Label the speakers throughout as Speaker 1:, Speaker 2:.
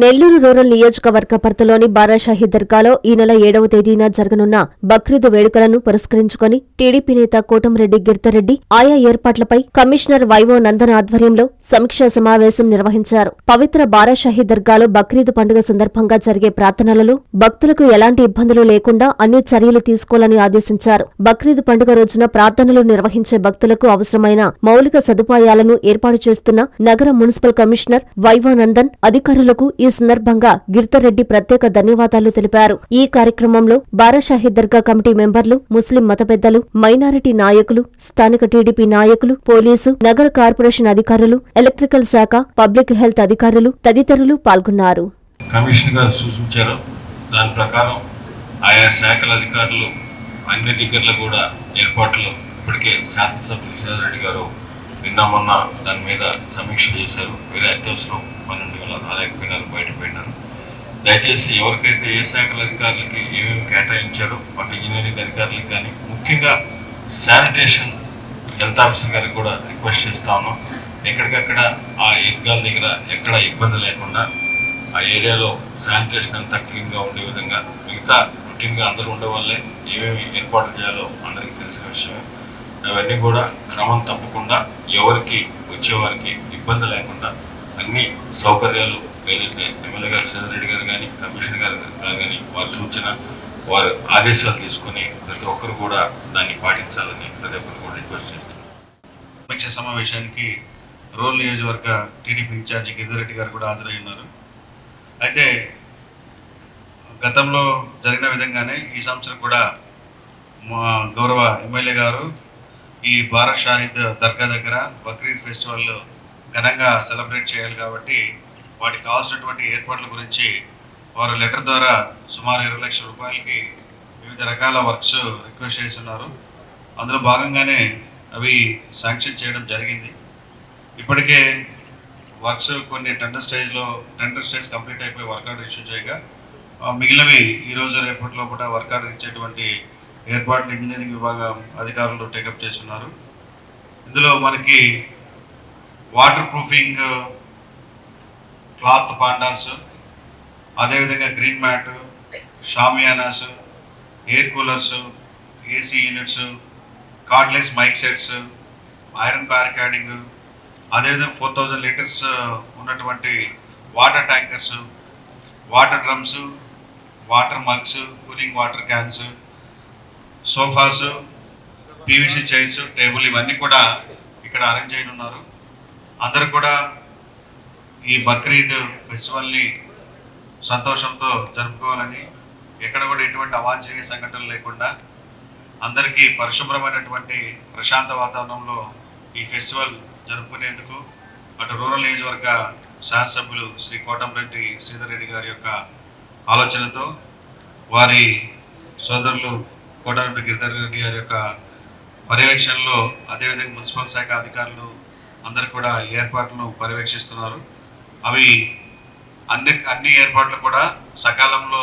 Speaker 1: Nellore rural నియోజకవర్గ పరిధిలోని బారాషాహి దర్గాలో ఈ నెల ఏడవ తేదీన జరగనున్న బక్రీద్ వేడుకలను పురస్కరించుకొని టీడీపీ నేత కోటంరెడ్డి గిరితరెడ్డి ఆయా ఏర్పాట్లపై కమిషనర్ వైవో నందన్ ఆధ్వర్యంలో సమీక్షా సమావేశం నిర్వహించారు. పవిత్ర బారాషాహి దర్గాలో బక్రీద్ పండుగ సందర్భంగా జరిగే ప్రార్థనలలో భక్తులకు ఎలాంటి ఇబ్బందులు లేకుండా అన్ని చర్యలు తీసుకోవాలని ఆదేశించారు. బక్రీద్ పండుగ రోజున ప్రార్థనలు నిర్వహించే భక్తులకు అవసరమైన మౌలిక సదుపాయాలను ఏర్పాటు చేస్తున్న నగర మున్సిపల్ కమిషనర్ వైవో నందన్ అధికారులకు ఈ సందర్భంగా గిరితరెడ్డి ప్రత్యేక ధన్యవాదాలు తెలిపారు. ఈ కార్యక్రమంలో బారాషాహి దర్గా కమిటీ మెంబర్లు ముస్లిం మత పెద్దలు మైనారిటీ నాయకులు స్థానిక టీడీపీ నాయకులు పోలీసు నగర కార్పొరేషన్ అధికారులు ఎలక్ట్రికల్ శాఖ పబ్లిక్ హెల్త్ అధికారులు తదితరులు పాల్గొన్నారు.
Speaker 2: కమిషన్ గారు సూచించారు దాని ప్రకారం ఆయా శాఖల అధికారులు అన్ని దగ్గరలో కూడా ఏర్పాట్లు ఇప్పటికే శాసనసభ్యులు రెడ్డి గారు నిన్న మొన్న దాని మీద సమీక్ష చేశారు. వేరే అత్యవసరం పన్నెండు వేల రాలేకపోయినారు బయటపోయినారు దయచేసి ఎవరికైతే ఏ శాఖల అధికారులకి ఏమేమి కేటాయించారో అటు ఇంజనీరింగ్ అధికారులకు కానీ ముఖ్యంగా శానిటేషన్ హెల్త్ ఆఫీసర్ గారికి కూడా రిక్వెస్ట్ చేస్తా ఉన్నాం. ఎక్కడికక్కడ ఆ ఈద్గాల దగ్గర ఎక్కడ ఇబ్బంది లేకుండా ఆ ఏరియాలో శానిటేషన్ అంతా క్లీన్గా ఉండే విధంగా మిగతా రొటీన్గా అందరూ ఉండే వాళ్ళే ఏమేమి ఏర్పాట్లు చేయాలో అందరికీ తెలిసిన విషయమే. అవన్నీ కూడా క్రమం తప్పకుండా ఎవరికి వచ్చేవారికి ఇబ్బంది లేకుండా అన్ని సౌకర్యాలు ఏదైతే ఎమ్మెల్యే గారు రెడ్డి గారు కానీ కమిషనర్ గారు గారు కానీ వారి సూచన వారు ఆదేశాలు తీసుకొని ప్రతి ఒక్కరు కూడా దాన్ని పాటించాలని ప్రతి ఒక్కరు కూడా రిక్వెస్ట్ చేస్తున్నారు. సమీక్ష సమావేశానికి రూరల్ నియోజకవర్గ టీడీపీ ఇన్ఛార్జి గిరిధరెడ్డి గారు కూడా హాజరై ఉన్నారు. అయితే గతంలో జరిగిన విధంగానే ఈ సంవత్సరం కూడా మా గౌరవ ఎమ్మెల్యే గారు ఈ భారత్ షాహిద్ దర్గా దగ్గర బక్రీద్ ఫెస్టివల్ ఘనంగా సెలబ్రేట్ చేయాలి కాబట్టి వాటికి కావాల్సినటువంటి ఏర్పాట్ల గురించి వారు లెటర్ ద్వారా సుమారు ఇరవై లక్షల రూపాయలకి వివిధ రకాల వర్క్స్ రిక్వెస్ట్ చేస్తున్నారు అందులో భాగంగానే అవి శాంక్షన్ చేయడం జరిగింది. ఇప్పటికే వర్క్స్ కొన్ని టెండర్ స్టేజ్లో టెండర్ స్టేజ్ కంప్లీట్ అయిపోయి వర్క్ ఆర్డర్ ఇష్యూ చేయగా మిగిలినవి ఈరోజు రేపటిలో కూడా వర్క్ ఆర్డర్ ఇచ్చేటువంటి ఏర్పాట్లు ఇంజనీరింగ్ విభాగం అధికారులు టేకప్ చేస్తున్నారు. ఇందులో మనకి వాటర్ ప్రూఫింగ్ క్లాత్ పాండాన్స్ అదేవిధంగా green mat షామియానాస్ air coolers AC units cordless mic sets iron barricading అదేవిధంగా ఫోర్ థౌజండ్ లీటర్స్ ఉన్నటువంటి water tankers water drums water mugs cooling water cans sofas PVC chairs table ఇవన్నీ కూడా ఇక్కడ arrange చేయనున్నారు. అందరూ కూడా ఈ బక్రీద్ ఫెస్టివల్ని సంతోషంతో జరుపుకోవాలని ఎక్కడ కూడా ఎటువంటి అవాంఛనీయ సంఘటనలు లేకుండా అందరికీ పరిశుభ్రమైనటువంటి ప్రశాంత వాతావరణంలో ఈ ఫెస్టివల్ జరుపుకునేందుకు అటు రూరల్ నియోజకవర్గ శాసనసభ్యులు శ్రీ కోటంరెడ్డి శ్రీధర్ రెడ్డి గారి యొక్క ఆలోచనతో వారి సోదరులు కోటారెడ్డి గిరిధర్ రెడ్డి గారి యొక్క పర్యవేక్షణలో అదేవిధంగా మున్సిపల్ శాఖ అధికారులు అందరు కూడా ఏర్పాట్లను పర్యవేక్షిస్తున్నారు. అవి అన్ని అన్ని ఏర్పాట్లు కూడా సకాలంలో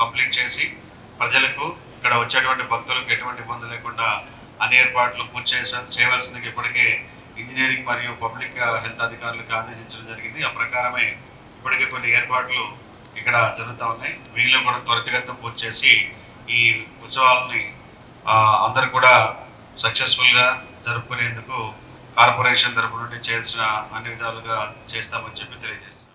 Speaker 2: కంప్లీట్ చేసి ప్రజలకు ఇక్కడ వచ్చేటువంటి భక్తులకు ఎటువంటి ఇబ్బంది లేకుండా అన్ని ఏర్పాట్లు పూర్తి చేస చేయవలసిందిగా ఇప్పటికే ఇంజనీరింగ్ మరియు పబ్లిక్ హెల్త్ అధికారులకు ఆదేశించడం జరిగింది. ఆ ప్రకారమే ఇప్పటికే కొన్ని ఏర్పాట్లు ఇక్కడ జరుగుతూ ఉన్నాయి. వీళ్ళు కూడా త్వరితగతిన పూర్తి చేసి ఈ ఉత్సవాలని అందరు అందరూ కూడా సక్సెస్ఫుల్గా జరుపుకునేందుకు కార్పొరేషన్ తరపు నుండి చేయాల్సిన అన్ని విధాలుగా చేస్తామని చెప్పి తెలియజేస్తున్నాం.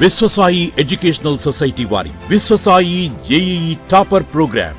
Speaker 3: విశ్వసాయి ఎడ్యుకేషనల్ సొసైటీ వారి Viswasai JEE topper programme.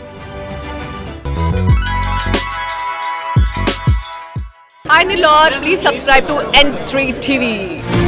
Speaker 4: Hi Nilor, please subscribe to N3 TV.